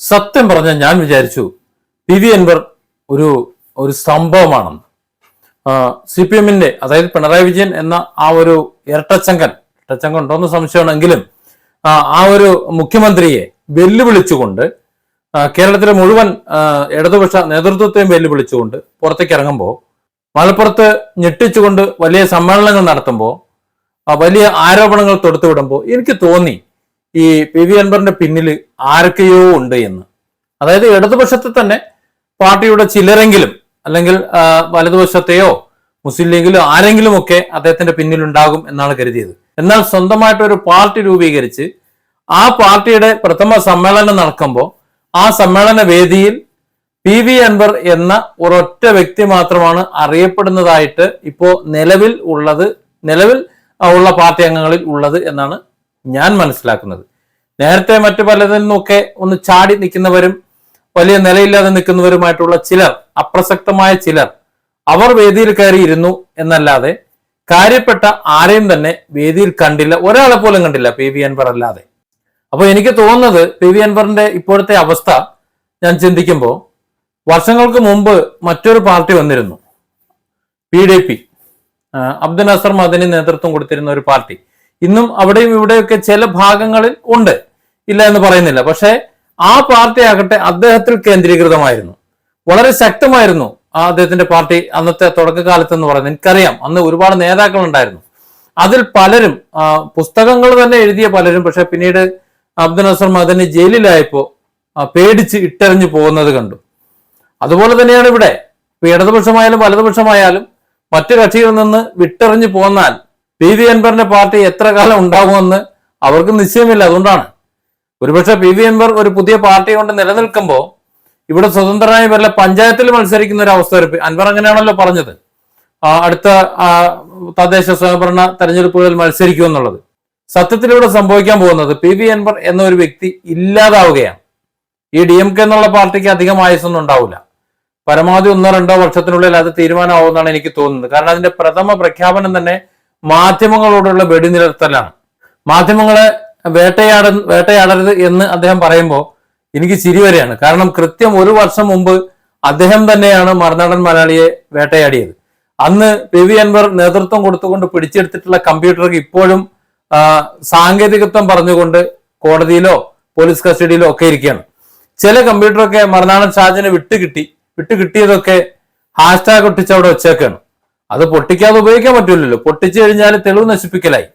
സത്യം പറഞ്ഞ ഞാൻ വിചാരിച്ചു പി വി അൻവർ ഒരു ഒരു സംഭവമാണെന്ന്. സി പി എമ്മിന്റെ അതായത് പിണറായി വിജയൻ എന്ന ആ ഒരു ഇരട്ടച്ചങ്കൻ ഇരട്ടച്ചങ്കൻ ഉണ്ടോന്ന് സംശയമാണെങ്കിലും ആ, ഒരു മുഖ്യമന്ത്രിയെ വെല്ലുവിളിച്ചുകൊണ്ട് കേരളത്തിലെ മുഴുവൻ ഇടതുപക്ഷ നേതൃത്വത്തെയും വെല്ലുവിളിച്ചുകൊണ്ട് പുറത്തേക്ക് ഇറങ്ങുമ്പോൾ മലപ്പുറത്ത് ഞെട്ടിച്ചുകൊണ്ട് വലിയ സമ്മേളനങ്ങൾ നടത്തുമ്പോൾ വലിയ ആരോപണങ്ങൾ തൊടുത്തുവിടുമ്പോൾ എനിക്ക് തോന്നി ഈ പി വി അൻവറിന്റെ പിന്നിൽ ആരൊക്കെയോ ഉണ്ട് എന്ന്. അതായത് ഇടതുപക്ഷത്തെ തന്നെ പാർട്ടിയുടെ ചിലരെങ്കിലും അല്ലെങ്കിൽ വലതുപക്ഷത്തെയോ മുസ്ലിം ലീഗിലോ ആരെങ്കിലും ഒക്കെ അദ്ദേഹത്തിന്റെ പിന്നിലുണ്ടാകും എന്നാണ് കരുതിയത്. എന്നാൽ സ്വന്തമായിട്ട് ഒരു പാർട്ടി രൂപീകരിച്ച് ആ പാർട്ടിയുടെ പ്രഥമ സമ്മേളനം നടക്കുമ്പോൾ ആ സമ്മേളന വേദിയിൽ പി വി അൻവർ എന്ന ഒരൊറ്റ വ്യക്തി മാത്രമാണ് അറിയപ്പെടുന്നതായിട്ട് ഇപ്പോ നിലവിൽ ഉള്ളത് നിലവിൽ ഉള്ള പാർട്ടി അംഗങ്ങളിൽ ഉള്ളത് എന്നാണ് ഞാൻ മനസ്സിലാക്കുന്നത്. നേരത്തെ മറ്റു പലതിൽ നിന്നൊക്കെ ഒന്ന് ചാടി നിൽക്കുന്നവരും വലിയ നിലയില്ലാതെ നിൽക്കുന്നവരുമായിട്ടുള്ള ചിലർ അപ്രസക്തമായ ചിലർ അവർ വേദിയിൽ കയറിയിരുന്നു എന്നല്ലാതെ കാര്യപ്പെട്ട ആരെയും തന്നെ വേദിയിൽ കണ്ടില്ല. ഒരാളെ പോലും കണ്ടില്ല പി വി അൻവർ അല്ലാതെ. അപ്പോൾ എനിക്ക് തോന്നുന്നത് പി വി അൻവറിന്റെ ഇപ്പോഴത്തെ അവസ്ഥ ഞാൻ ചിന്തിക്കുമ്പോൾ വർഷങ്ങൾക്ക് മുമ്പ് മറ്റൊരു പാർട്ടി വന്നിരുന്നു. P D P. Abdul Nasser Madani നേതൃത്വം കൊടുത്തിരുന്ന ഒരു പാർട്ടി. ഇന്നും അവിടെയും ഇവിടെയൊക്കെ ചില ഭാഗങ്ങളിൽ ഉണ്ട്. ഇല്ല എന്ന് പറയുന്നില്ല. പക്ഷേ ആ പാർട്ടി ആകട്ടെ അദ്ദേഹത്തിൽ കേന്ദ്രീകൃതമായിരുന്നു. വളരെ ശക്തമായിരുന്നു ആ അദ്ദേഹത്തിന്റെ പാർട്ടി അന്നത്തെ തുടക്കകാലത്ത് എന്ന് പറയുന്നത്. എനിക്കറിയാം. അന്ന് ഒരുപാട് നേതാക്കൾ ഉണ്ടായിരുന്നു അതിൽ പലരും പുസ്തകങ്ങൾ തന്നെ എഴുതിയ പലരും പക്ഷെ പിന്നീട് അബ്ദുൽ നസർ മദനി ജയിലിലായപ്പോ പേടിച്ച് ഇട്ടെറിഞ്ഞു പോകുന്നത് കണ്ടു. അതുപോലെ തന്നെയാണ് ഇവിടെ. ഇപ്പൊ ഇടതുപക്ഷമായാലും വലതുപക്ഷമായാലും മറ്റു കക്ഷികളിൽ നിന്ന് വിട്ടെറിഞ്ഞു പോന്നാൽ പി വി അൻവറിന്റെ പാർട്ടി എത്ര കാലം ഉണ്ടാകുമെന്ന് അവർക്ക് നിശ്ചയമില്ല. അതുകൊണ്ടാണ്. ഒരുപക്ഷെ പി വി അൻവർ ഒരു പുതിയ പാർട്ടി കൊണ്ട് നിലനിൽക്കുമ്പോൾ ഇവിടെ സ്വതന്ത്രനായി വല്ല പഞ്ചായത്തിൽ മത്സരിക്കുന്ന ഒരു അവസ്ഥ വരും. അൻവർ അങ്ങനെയാണല്ലോ പറഞ്ഞത്. അടുത്ത തദ്ദേശ സ്വയംഭരണ തെരഞ്ഞെടുപ്പുകളിൽ മത്സരിക്കും എന്നുള്ളത്. സത്യത്തിൽ ഇവിടെ സംഭവിക്കാൻ പോകുന്നത് പി വി അൻവർ എന്ന ഒരു വ്യക്തി ഇല്ലാതാവുകയാണ്. ഈ ഡി എം കെ എന്നുള്ള പാർട്ടിക്ക് അധികം ആയുസൊന്നും ഉണ്ടാവില്ല. പരമാവധി ഒന്നോ രണ്ടോ വർഷത്തിനുള്ളിൽ അത് തീരുമാനമാവുമെന്നാണ് എനിക്ക് തോന്നുന്നത്. കാരണം അതിന്റെ പ്രഥമ പ്രഖ്യാപനം തന്നെ മാധ്യമങ്ങളോടുള്ള വെടിനിരത്തലാണ് മാധ്യമങ്ങളെ വേട്ടയാട വേട്ടയാടരുത് എന്ന് അദ്ദേഹം പറയുമ്പോൾ എനിക്ക് ചിരി വരെയാണ്. കാരണം കൃത്യം ഒരു വർഷം മുമ്പ് അദ്ദേഹം തന്നെയാണ് മറുനാടൻ മലയാളിയെ വേട്ടയാടിയത്. അന്ന് പി വി അൻവർ നേതൃത്വം കൊടുത്തുകൊണ്ട് പിടിച്ചെടുത്തിട്ടുള്ള കമ്പ്യൂട്ടർക്ക് ഇപ്പോഴും സാങ്കേതികത്വം പറഞ്ഞുകൊണ്ട് കോടതിയിലോ പോലീസ് കസ്റ്റഡിയിലോ ഒക്കെ ഇരിക്കുകയാണ്. ചില കമ്പ്യൂട്ടറൊക്കെ മറുനാടൻ ഷാജിനെ വിട്ടുകിട്ടി വിട്ടുകിട്ടിയതൊക്കെ ഹാഷ്ടാഗ് ഒട്ടിച്ച് അവിടെ വെച്ചേക്കാണ്. അത് പൊട്ടിക്കാതെ ഉപയോഗിക്കാൻ പറ്റില്ലല്ലോ പൊട്ടിച്ചു കഴിഞ്ഞാൽ തെളിവ് നശിപ്പിക്കലായി.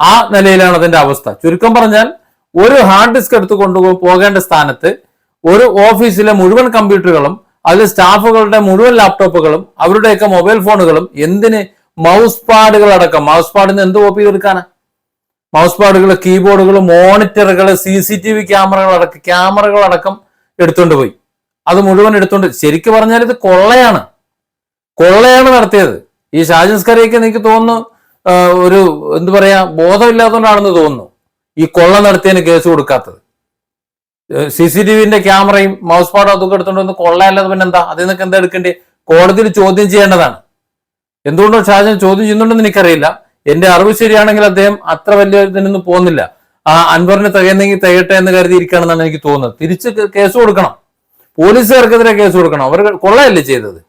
ആ നിലയിലാണ് അതിന്റെ അവസ്ഥ. ചുരുക്കം പറഞ്ഞാൽ ഒരു ഹാർഡ് ഡിസ്ക് എടുത്ത് കൊണ്ടുപോകേണ്ട സ്ഥാനത്ത് ഒരു ഓഫീസിലെ മുഴുവൻ കമ്പ്യൂട്ടറുകളും അതിൽ സ്റ്റാഫുകളുടെ മുഴുവൻ ലാപ്ടോപ്പുകളും അവരുടെയൊക്കെ മൊബൈൽ ഫോണുകളും എന്തിന് മൗസ് പാഡുകൾ അടക്കം. മൗസ് പാഡിന് എന്ത് കോപ്പി എടുക്കാനാ? മൗസ് പാഡുകൾ കീബോർഡുകൾ മോണിറ്ററുകൾ സി സി ടി വി ക്യാമറകൾ അടക്കം ക്യാമറകൾ അടക്കം എടുത്തുകൊണ്ട് പോയി. അത് മുഴുവൻ എടുത്തുകൊണ്ട് ശരിക്കും പറഞ്ഞാൽ ഇത് കൊള്ളയാണ്. കൊള്ളയാണ് നടത്തിയത്. ഈ ഷാജൻസ്കറിയൊക്കെ എനിക്ക് തോന്നുന്നു ഒരു എന്ത് പറയാ ബോധമില്ലാത്തതുകൊണ്ടാണെന്ന് തോന്നുന്നു ഈ കൊള്ള നടത്തിയതിന് കേസ് കൊടുക്കാത്തത്. സി സി ടി വിന്റെ ക്യാമറയും മൗസ് പാഡും അതൊക്കെ എടുത്തുകൊണ്ട് കൊള്ളയല്ലാതെ പിന്നെ എന്താ അതിൽ നിന്നൊക്കെ എന്താ എടുക്കേണ്ടത്? കോടതിയിൽ ചോദ്യം ചെയ്യേണ്ടതാണ്. എന്തുകൊണ്ടോ ഷാജൻ ചോദ്യം ചെയ്യുന്നുണ്ടെന്ന് എനിക്കറിയില്ല. എന്റെ അറിവ് ശരിയാണെങ്കിൽ അദ്ദേഹം അത്ര വലിയ ഇതിനൊന്നും പോകുന്നില്ല. ആ അൻവറിന് തികയുന്നെങ്കിൽ തികയട്ടെ എന്ന് കരുതി ഇരിക്കുകയാണെന്നാണ് എനിക്ക് തോന്നുന്നത്. തിരിച്ച് കേസ് കൊടുക്കണം. പോലീസുകാർക്കെതിരെ കേസ് കൊടുക്കണം. അവർ കൊള്ളയല്ലേ ചെയ്തത്?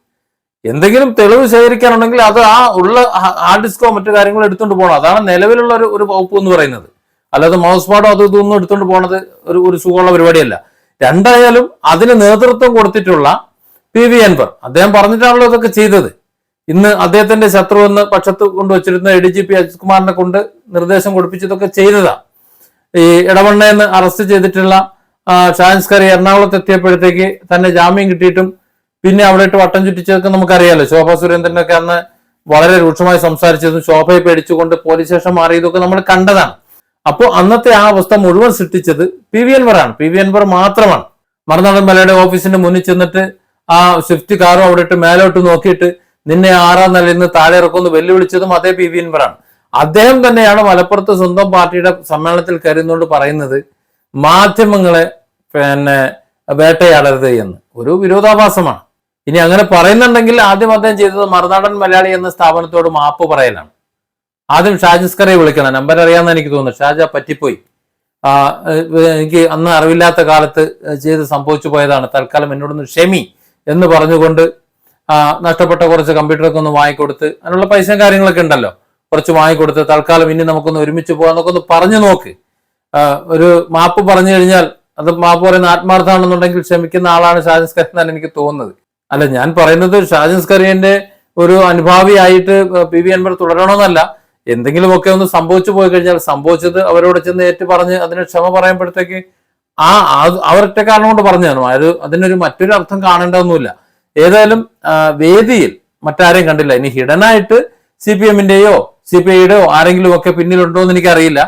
എന്തെങ്കിലും തെളിവ് ശേഖരിക്കാനുണ്ടെങ്കിൽ അത് ആ ഉള്ള ഹാർഡ് ഡിസ്കോ മറ്റു കാര്യങ്ങളോ എടുത്തുകൊണ്ട് പോകണം അതാണ് നിലവിലുള്ള ഒരു ഒരു വകുപ്പ് എന്ന് പറയുന്നത്. അല്ലാതെ മൗസ് പാഡോ അതും ഇതൊന്നും എടുത്തുകൊണ്ട് പോകണത് ഒരു ഒരു സുഖമുള്ള പരിപാടിയല്ല. രണ്ടായാലും അതിന് നേതൃത്വം കൊടുത്തിട്ടുള്ള പി വി അൻവർ അദ്ദേഹം പറഞ്ഞിട്ടാണല്ലോ ഇതൊക്കെ ചെയ്തത്. ഇന്ന് അദ്ദേഹത്തിന്റെ ശത്രു എന്ന് പക്ഷത്ത് കൊണ്ടുവച്ചിരുന്ന A D G P Ajith കുമാറിനെ കൊണ്ട് നിർദ്ദേശം കൊടുപ്പിച്ചതൊക്കെ ചെയ്തതാ. ഈ ഇടവണ്ണയെന്ന് അറസ്റ്റ് ചെയ്തിട്ടുള്ള ഷാൻസ്കറി എറണാകുളത്ത് എത്തിയപ്പോഴത്തേക്ക് തന്നെ ജാമ്യം കിട്ടിയിട്ടും പിന്നെ അവിടെ ഇട്ട് വട്ടം ചുറ്റിച്ചതൊക്കെ നമുക്കറിയാലോ. ശോഭ സുരേന്ദ്രനൊക്കെ അന്ന് വളരെ രൂക്ഷമായി സംസാരിച്ചതും ശോഭയെ പേടിച്ചുകൊണ്ട് പോലീസ് സ്റ്റേഷൻ മാറിയതൊക്കെ നമ്മൾ കണ്ടതാണ്. അപ്പോൾ അന്നത്തെ ആ അവസ്ഥ മുഴുവൻ സൃഷ്ടിച്ചത് പി വി ആണ്. പി വി അൻവർ മാത്രമാണ്. മറുനാടൻ മലയുടെ ഓഫീസിന്റെ മുന്നിൽ ചെന്നിട്ട് ആ സ്വിഫ്റ്റ് കാറും അവിടെ ഇട്ട് മേലോട്ട് നോക്കിയിട്ട് നിന്നെ ആറാം നിലയിൽ നിന്ന് താഴെ ഇറക്കുമെന്ന് വെല്ലുവിളിച്ചതും അതേ പി വി അൻവറാണ് അദ്ദേഹം തന്നെയാണ് മലപ്പുറത്ത് സ്വന്തം പാർട്ടിയുടെ സമ്മേളനത്തിൽ കരുതുന്നുകൊണ്ട് പറയുന്നത് മാധ്യമങ്ങളെ പിന്നെ വേട്ടയാടരുത് എന്ന്. ഒരു വിരോധാഭാസമാണ്. ഇനി അങ്ങനെ പറയുന്നുണ്ടെങ്കിൽ ആദ്യം അദ്ദേഹം ചെയ്തത് മറുനാടൻ മലയാളി എന്ന സ്ഥാപനത്തോട് മാപ്പ് പറയലാണ്. ആദ്യം ഷാജിസ്കറെ വിളിക്കണം. നമ്പർ അറിയാമെന്ന് എനിക്ക് തോന്നുന്നു. ഷാജ പറ്റിപ്പോയി. എനിക്ക് അന്ന് അറിവില്ലാത്ത കാലത്ത് ചെയ്ത് സംഭവിച്ചു പോയതാണ്. തൽക്കാലം എന്നോടൊന്ന് ക്ഷമി എന്ന് പറഞ്ഞുകൊണ്ട് നഷ്ടപ്പെട്ട കുറച്ച് കമ്പ്യൂട്ടറൊക്കെ ഒന്ന് വാങ്ങിക്കൊടുത്ത് അതിനുള്ള പൈസയും കാര്യങ്ങളൊക്കെ ഉണ്ടല്ലോ കുറച്ച് വാങ്ങിക്കൊടുത്ത് തൽക്കാലം ഇനി നമുക്കൊന്ന് ഒരുമിച്ച് പോകാന്നൊക്കെ ഒന്ന് പറഞ്ഞു നോക്ക്. ഒരു മാപ്പ് പറഞ്ഞു കഴിഞ്ഞാൽ അത് മാപ്പ് പറയുന്ന ആത്മാർത്ഥമാണെന്നുണ്ടെങ്കിൽ ക്ഷമിക്കുന്ന ആളാണ് ഷാജൻ സ്കറിയ എന്നാണ് എനിക്ക് തോന്നുന്നത്. അല്ല ഞാൻ പറയുന്നത് ഷാജൻ സ്കറിയന്റെ ഒരു അനുഭാവിയായിട്ട് പി വി അൻവർ തുടരണമെന്നല്ല. എന്തെങ്കിലുമൊക്കെ ഒന്ന് സംഭവിച്ചു പോയി കഴിഞ്ഞാൽ സംഭവിച്ചത് അവരോട് ചെന്ന് ഏറ്റു പറഞ്ഞ് അതിന് ക്ഷമ പറയുമ്പോഴത്തേക്ക് ആ അവരൊറ്റ കാരണം കൊണ്ട് പറഞ്ഞതാണ്. അത് അതിനൊരു മറ്റൊരു അർത്ഥം കാണേണ്ടതൊന്നുമില്ല. ഏതായാലും വേദിയിൽ മറ്റാരെയും കണ്ടില്ല. ഇനി ഹിഡനായിട്ട് സി പി എമ്മിന്റെയോ സി പി ഐയുടെയോ ആരെങ്കിലും ഒക്കെ പിന്നിലുണ്ടോ എന്ന് എനിക്കറിയില്ല.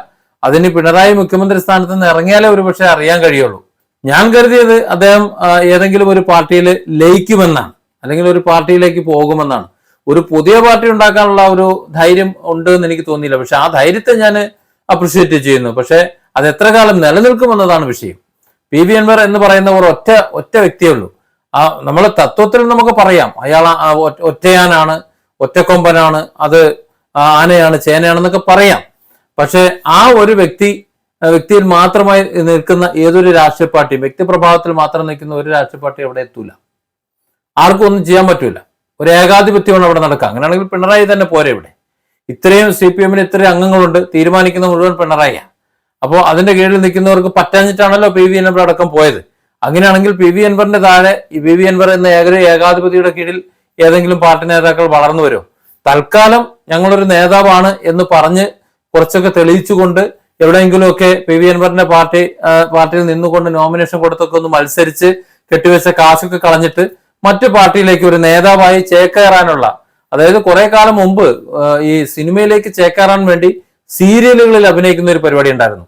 അതിന് പിണറായി മുഖ്യമന്ത്രി സ്ഥാനത്ത് നിന്ന് ഇറങ്ങിയാലേ ഒരു പക്ഷേ അറിയാൻ കഴിയുള്ളൂ. ഞാൻ കരുതിയത് അദ്ദേഹം ഏതെങ്കിലും ഒരു പാർട്ടിയിൽ ലയിക്കുമെന്നാണ്. അല്ലെങ്കിൽ ഒരു പാർട്ടിയിലേക്ക് പോകുമെന്നാണ്. ഒരു പുതിയ പാർട്ടി ഉണ്ടാക്കാനുള്ള ഒരു ധൈര്യം ഉണ്ട് എന്ന് എനിക്ക് തോന്നിയില്ല. പക്ഷെ ആ ധൈര്യത്തെ ഞാൻ അപ്രിഷിയേറ്റ് ചെയ്യുന്നു. പക്ഷെ അത് എത്ര കാലം നിലനിൽക്കുമെന്നതാണ് വിഷയം. പി. വി. അൻവർ എന്ന് പറയുന്ന ഒരു ഒറ്റ ഒറ്റ വ്യക്തിയേ ഉള്ളൂ. ആ നമ്മൾ തത്വത്തിൽ നമുക്ക് പറയാം. അയാൾ ഒറ്റയാനാണ് ഒറ്റക്കൊമ്പനാണ് അത് ആനയാണ് ചേനയാണെന്നൊക്കെ പറയാം. പക്ഷെ ആ ഒരു വ്യക്തി വ്യക്തിയിൽ മാത്രമായി നിൽക്കുന്ന ഏതൊരു രാഷ്ട്രീയ പാർട്ടിയും വ്യക്തിപ്രഭാവത്തിൽ മാത്രം നിൽക്കുന്ന ഒരു രാഷ്ട്രീയ പാർട്ടി അവിടെ എത്തൂല. ആർക്കും ഒന്നും ചെയ്യാൻ പറ്റൂല. ഒരു ഏകാധിപത്യമാണ് അവിടെ നടക്കുക. അങ്ങനെയാണെങ്കിൽ പിണറായി തന്നെ പോരെ ഇവിടെ. ഇത്രയും സി പി എമ്മിന് ഇത്രയും അംഗങ്ങളുണ്ട്. തീരുമാനിക്കുന്ന മുഴുവൻ പിണറായിയാ. അപ്പോൾ അതിന്റെ കീഴിൽ നിൽക്കുന്നവർക്ക് പറ്റാഞ്ഞിട്ടാണല്ലോ പി വി അൻവർ അടക്കം പോയത്. അങ്ങനെയാണെങ്കിൽ പി വി അൻവറിന്റെ താഴെ പി വി അൻവർ എന്ന ഏക ഏകാധിപതിയുടെ കീഴിൽ ഏതെങ്കിലും പാർട്ടി നേതാക്കൾ വളർന്നു വരും തൽക്കാലം ഞങ്ങളൊരു നേതാവാണ് എന്ന് പറഞ്ഞ് കുറച്ചൊക്കെ തെളിയിച്ചുകൊണ്ട് എവിടെയെങ്കിലുമൊക്കെ പി വി അൻവറിന്റെ പാർട്ടി പാർട്ടിയിൽ നിന്നുകൊണ്ട് നോമിനേഷൻ കൊടുത്തൊക്കെ ഒന്ന് മത്സരിച്ച് കെട്ടിവെച്ച കാശൊക്കെ കളഞ്ഞിട്ട് മറ്റു പാർട്ടിയിലേക്ക് ഒരു നേതാവായി ചേക്കേറാനുള്ള അതായത് കുറെ കാലം മുമ്പ് ഈ സിനിമയിലേക്ക് ചേക്കേറാൻ വേണ്ടി സീരിയലുകളിൽ അഭിനയിക്കുന്ന ഒരു പരിപാടി ഉണ്ടായിരുന്നു.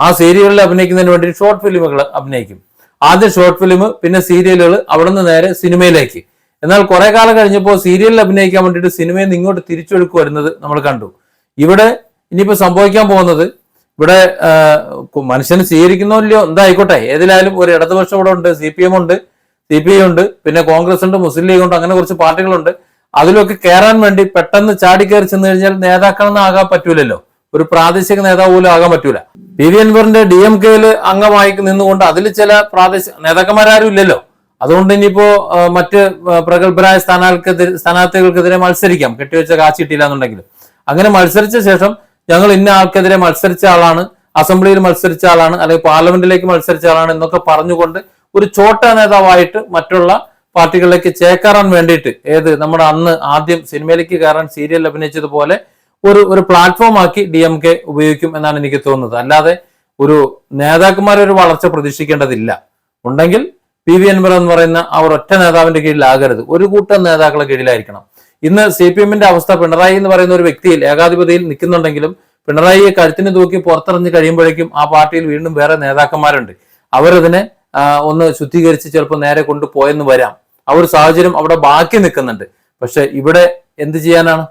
ആ സീരിയലുകളിൽ അഭിനയിക്കുന്നതിന് വേണ്ടി ഷോർട്ട് ഫിലിമുകൾ അഭിനയിക്കും. ആദ്യം ഷോർട്ട് ഫിലിം പിന്നെ സീരിയലുകൾ അവിടെ നിന്ന് നേരെ സിനിമയിലേക്ക്. എന്നാൽ കുറെ കാലം കഴിഞ്ഞപ്പോൾ സീരിയലിൽ അഭിനയിക്കാൻ വേണ്ടിയിട്ട് സിനിമയിൽ നിന്ന് ഇങ്ങോട്ട് തിരിച്ചൊഴുക്ക് വരുന്നത് നമ്മൾ കണ്ടു. ഇവിടെ ഇനിയിപ്പോൾ സംഭവിക്കാൻ പോകുന്നത് ഇവിടെ മനുഷ്യന് സ്വീകരിക്കുന്നോ ഇല്ലയോ എന്തായിക്കോട്ടെ. ഏതിലായാലും ഒരു ഇടതുപക്ഷം ഇവിടെ ഉണ്ട് സി പി എം ഉണ്ട് സി പി ഐ ഉണ്ട് പിന്നെ കോൺഗ്രസ് ഉണ്ട് മുസ്ലിം ലീഗ് ഉണ്ട് അങ്ങനെ കുറച്ച് പാർട്ടികളുണ്ട്. അതിലൊക്കെ കയറാൻ വേണ്ടി പെട്ടെന്ന് ചാടിക്കയറി ചെന്ന് കഴിഞ്ഞാൽ നേതാക്കളൊന്നും ആകാൻ പറ്റൂലല്ലോ. ഒരു പ്രാദേശിക നേതാവ് പോലും ആകാൻ പറ്റൂല. പി വി അൻവറിന്റെ ഡി എം കെയിൽ അംഗമായി നിന്നുകൊണ്ട് അതിൽ ചില പ്രാദേശിക നേതാക്കന്മാരാരും ഇല്ലല്ലോ. അതുകൊണ്ട് ഇനിയിപ്പോ മറ്റ് പ്രഗത്ഭരായ സ്ഥാനാർത്ഥികൾക്കെതിരെ സ്ഥാനാർത്ഥികൾക്കെതിരെ മത്സരിക്കാം. കെട്ടിവെച്ച കാശ് കിട്ടിയില്ല എന്നുണ്ടെങ്കിൽ അങ്ങനെ മത്സരിച്ച ശേഷം ഞങ്ങൾ ഇന്ന ആൾക്കെതിരെ മത്സരിച്ച ആളാണ് അസംബ്ലിയിൽ മത്സരിച്ച ആളാണ് അല്ലെങ്കിൽ പാർലമെന്റിലേക്ക് മത്സരിച്ച ആളാണ് എന്നൊക്കെ പറഞ്ഞുകൊണ്ട് ഒരു ചോട്ട നേതാവായിട്ട് മറ്റുള്ള പാർട്ടികളിലേക്ക് ചേക്കേറാൻ വേണ്ടിയിട്ട് ഏത് നമ്മുടെ അന്ന് ആദ്യം സിനിമയിലേക്ക് കയറാൻ സീരിയൽ അഭിനയിച്ചതുപോലെ ഒരു ഒരു പ്ലാറ്റ്ഫോം ആക്കി ഡി എം കെ ഉപയോഗിക്കും എന്നാണ് എനിക്ക് തോന്നുന്നത്. അല്ലാതെ ഒരു നേതാക്കന്മാരെ ഒരു വളർച്ച പ്രതീക്ഷിക്കേണ്ടതില്ല. ഉണ്ടെങ്കിൽ പി വി അൻവർ എന്ന് പറയുന്ന ആ ഒരൊറ്റ നേതാവിന്റെ കീഴിലാകരുത്. ഒരു കൂട്ടം നേതാക്കളെ കീഴിലായിരിക്കണം. ഇന്ന് സി പി എമ്മിന്റെ അവസ്ഥ പിണറായി എന്ന് പറയുന്ന ഒരു വ്യക്തിയിൽ ഏകാധിപതിയിൽ നിൽക്കുന്നുണ്ടെങ്കിലും പിണറായിയെ കഴുത്തിന് തൂക്കി പുറത്തിറങ്ങി കഴിയുമ്പോഴേക്കും ആ പാർട്ടിയിൽ വീണ്ടും വേറെ നേതാക്കന്മാരുണ്ട്. അവരതിനെ ഒന്ന് ശുദ്ധീകരിച്ച് ചിലപ്പോൾ നേരെ കൊണ്ടുപോയെന്ന് വരാം. ആ ഒരു സാഹചര്യം അവിടെ ബാക്കി നിൽക്കുന്നുണ്ട്. പക്ഷെ ഇവിടെ എന്ത് ചെയ്യാനാണ്?